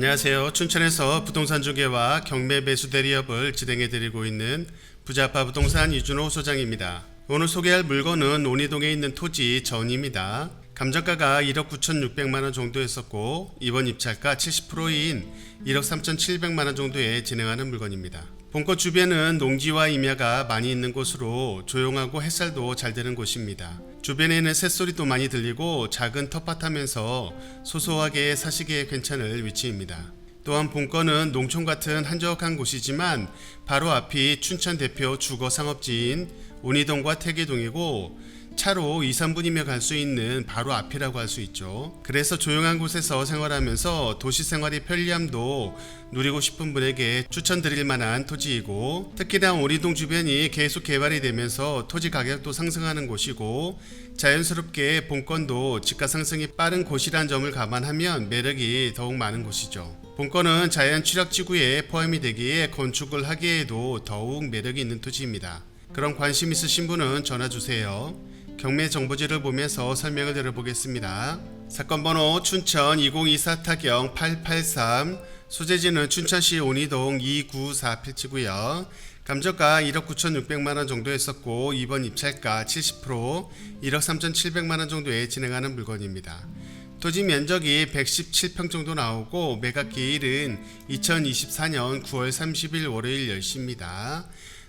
안녕하세요. 춘천에서 부동산 중개와 경매 매수 대리업을 진행해 드리고 있는 부자파 부동산 이준호 소장입니다. 오늘 소개할 물건은 온이동에 있는 토지 전입니다. 감정가가 1억 9,600만 원 정도였었고 이번 입찰가 70%인 1억 3,700만 원 정도에 진행하는 물건입니다. 본권 주변은 농지와 임야가 많이 있는 곳으로 조용하고 햇살도 잘 드는 곳입니다. 주변에는 새소리도 많이 들리고 작은 텃밭하면서 소소하게 사시기에 괜찮을 위치입니다. 또한 본권은 농촌 같은 한적한 곳이지만 바로 앞이 춘천 대표 주거 상업지인 운이동과 태계동이고 차로 2, 3분이면 갈 수 있는 바로 앞이라고 할 수 있죠. 그래서 조용한 곳에서 생활하면서 도시 생활의 편리함도 누리고 싶은 분에게 추천드릴 만한 토지이고 특히나 오리동 주변이 계속 개발이 되면서 토지 가격도 상승하는 곳이고 자연스럽게 본권도 집가 상승이 빠른 곳이란 점을 감안하면 매력이 더욱 많은 곳이죠. 본권은 자연 취락 지구에 포함이 되기에 건축을 하기에도 더욱 매력이 있는 토지입니다. 그럼 관심 있으신 분은 전화 주세요. 경매 정보지를 보면서 설명을 드려보겠습니다. 사건 번호 춘천 2024 타경 883 소재지는 춘천시 온이동 294 필지고요. 감정가 1억 9,600만 원 정도 했었고 이번 입찰가 70% 1억 3,700만 원 정도에 진행하는 물건입니다. 토지 면적이 117평 정도 나오고 매각 기일은 2024년 9월 30일 월요일 10시입니다.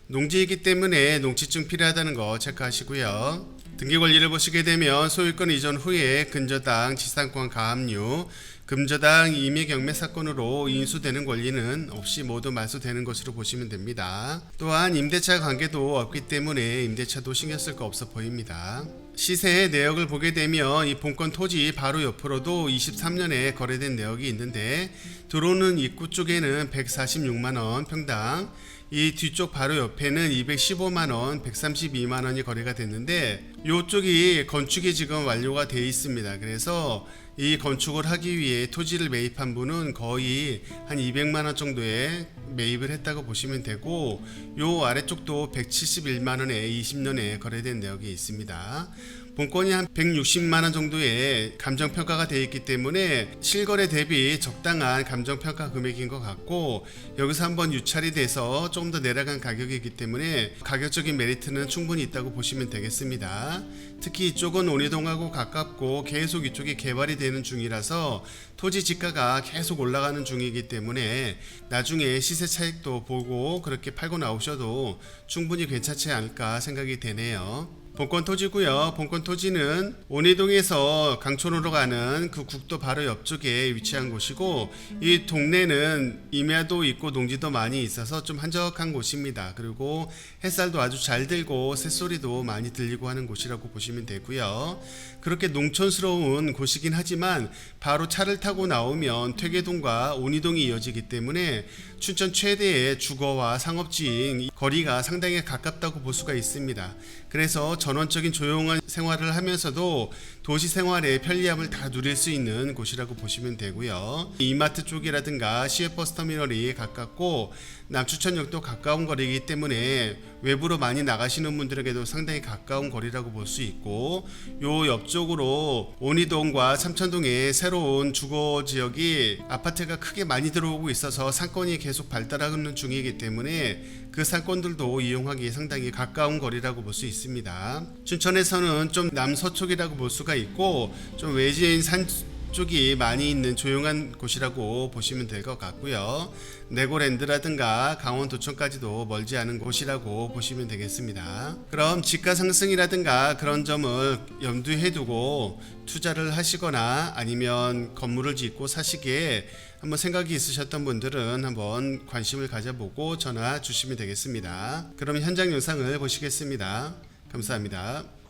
농지이기 때문에 농지증 필요하다는 거 체크하시고요. 등기 권리를 보시게 되면 소유권 이전 후에 근저당 지상권 가압류, 금저당 임의 경매 사건으로 인수되는 권리는 없이 모두 말소되는 것으로 보시면 됩니다. 또한 임대차 관계도 없기 때문에 임대차도 신경 쓸 거 없어 보입니다. 시세의 내역을 보게 되면 이 본권 토지 바로 옆으로도 23년에 거래된 내역이 있는데 들어오는 입구 쪽에는 146만 원 평당 이 뒤쪽 바로 옆에는 215만 원, 132만 원이 거래가 됐는데 이쪽이 건축이 지금 완료가 돼 있습니다. 그래서 이 건축을 하기 위해 토지를 매입한 분은 거의 한 200만 원 정도에 매입을 했다고 보시면 되고 요 아래쪽도 171만 원에 20년에 거래된 내역이 있습니다. 본권이 한 160만 원 정도의 감정 평가가 되어 있기 때문에 실거래 대비 적당한 감정 평가 금액인 것 같고 여기서 한번 유찰이 돼서 조금 더 내려간 가격이기 때문에 가격적인 메리트는 충분히 있다고 보시면 되겠습니다. 특히 이쪽은 온이동하고 가깝고 계속 이쪽이 개발이 되는 중이라서 토지 지가가 계속 올라가는 중이기 때문에 나중에 시세 차익도 보고 그렇게 팔고 나오셔도 충분히 괜찮지 않을까 생각이 되네요. 본권 토지고요. 본권 토지는 온이동에서 강촌으로 가는 그 국도 바로 옆쪽에 위치한 곳이고 이 동네는 임야도 있고 농지도 많이 있어서 좀 한적한 곳입니다. 그리고 햇살도 아주 잘 들고 새소리도 많이 들리고 하는 곳이라고 보시면 되고요. 그렇게 농촌스러운 곳이긴 하지만 바로 차를 타고 나오면 퇴계동과 온이동이 이어지기 때문에 춘천 최대의 주거와 상업지인 거리가 상당히 가깝다고 볼 수가 있습니다. 그래서 전원적인 조용한 생활을 하면서도 도시 생활의 편리함을 다 누릴 수 있는 곳이라고 보시면 되고요. 이마트 쪽이라든가 시외버스 터미널이 가깝고 남추천역도 가까운 거리이기 때문에 외부로 많이 나가시는 분들에게도 상당히 가까운 거리라고 볼 수 있고 요 옆쪽으로 온이동과 삼천동에 새로운 주거 지역이 아파트가 크게 많이 들어오고 있어서 상권이 계속 발달하는 중이기 때문에 그 상권들도 이용하기 상당히 가까운 거리라고 볼 수 있습니다. 춘천에서는 좀 남서쪽이라고 볼 수가 있고 좀 외지인 산 쪽이 많이 있는 조용한 곳이라고 보시면 될 것 같고요. 네고랜드라든가 강원도청까지도 멀지 않은 곳이라고 보시면 되겠습니다. 그럼 집가 상승이라든가 그런 점을 염두에 두고 투자를 하시거나 아니면 건물을 짓고 사시기에 한번 생각이 있으셨던 분들은 한번 관심을 가져보고 전화 주시면 되겠습니다. 그럼 현장 영상을 보시겠습니다. 감사합니다.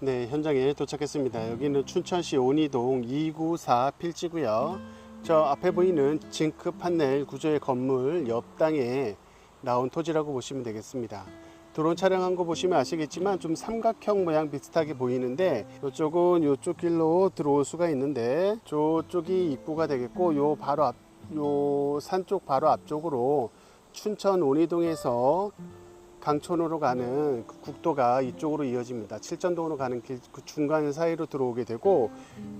네, 현장에 도착했습니다. 여기는 춘천시 온이동 294 필지고요. 저 앞에 보이는 징크 판넬 구조의 건물 옆 땅에 나온 토지라고 보시면 되겠습니다. 드론 촬영한 거 보시면 아시겠지만 좀 삼각형 모양 비슷하게 보이는데 이쪽은 이쪽 길로 들어올 수가 있는데 저쪽이 입구가 되겠고 요 바로 앞 요 산 쪽 바로 앞쪽으로 춘천 온이동에서 강촌으로 가는 그 국도가 이쪽으로 이어집니다. 칠전동으로 가는 길 그 중간 사이로 들어오게 되고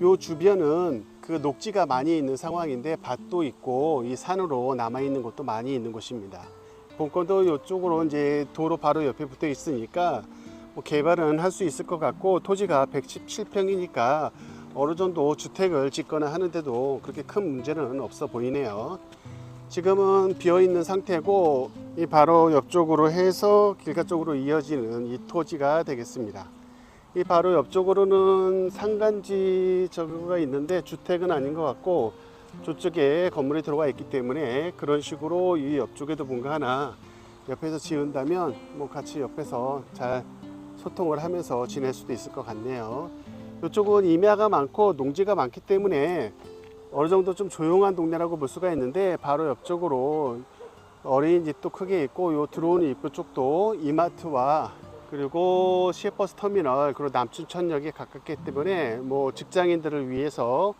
요 주변은 그 녹지가 많이 있는 상황인데 밭도 있고 이 산으로 남아 있는 곳도 많이 있는 곳입니다. 본권도 이쪽으로 이제 도로 바로 옆에 붙어 있으니까 뭐 개발은 할 수 있을 것 같고 토지가 117평이니까 어느 정도 주택을 짓거나 하는데도 그렇게 큰 문제는 없어 보이네요. 지금은 비어 있는 상태고 이 바로 옆쪽으로 해서 길가 쪽으로 이어지는 이 토지가 되겠습니다. 이 바로 옆쪽으로는 상간지 저거가 있는데 주택은 아닌 것 같고 저쪽에 건물이 들어가 있기 때문에 그런 식으로 이 옆쪽에도 뭔가 하나 옆에서 지은다면 뭐 같이 옆에서 잘 소통을 하면서 지낼 수도 있을 것 같네요. 이쪽은 임야가 많고 농지가 많기 때문에 어느 정도 좀 조용한 동네라고 볼 수가 있는데 바로 옆쪽으로 어린이집도 크게 있고 요 들어오는 입구 쪽도 이마트와 그리고 시외버스 터미널 그리고 남춘천역에 가깝기 때문에 뭐 직장인들을 위해서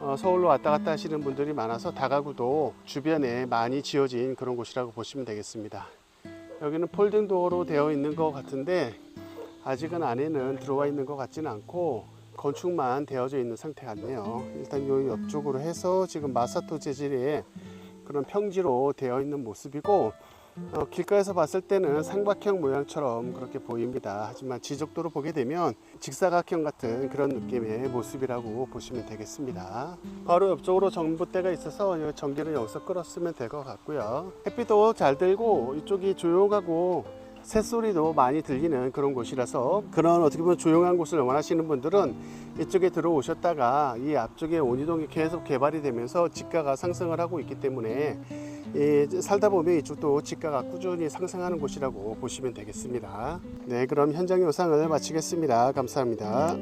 어, 서울로 왔다 갔다 하시는 분들이 많아서 다가구도 주변에 많이 지어진 그런 곳이라고 보시면 되겠습니다. 여기는 폴딩 도어로 되어 있는 것 같은데 아직은 안에는 들어와 있는 것 같지는 않고 건축만 되어져 있는 상태 같네요. 일단 요 옆쪽으로 해서 지금 마사토 재질의 그런 평지로 되어 있는 모습이고 어, 길가에서 봤을 때는 삼각형 모양처럼 그렇게 보입니다. 하지만 지적도로 보게 되면 직사각형 같은 그런 느낌의 모습이라고 보시면 되겠습니다. 바로 옆쪽으로 전봇대가 있어서 이 전기를 여기서 끌었으면 될 것 같고요. 햇빛도 잘 들고 이쪽이 조용하고 새소리도 많이 들리는 그런 곳이라서 그런 어떻게 보면 조용한 곳을 원하시는 분들은 이쪽에 들어오셨다가 이 앞쪽에 온이동이 계속 개발이 되면서 지가가 상승을 하고 있기 때문에 이 살다 보면 이쪽도 지가가 꾸준히 상승하는 곳이라고 보시면 되겠습니다. 네, 그럼 현장 영상을 마치겠습니다. 감사합니다.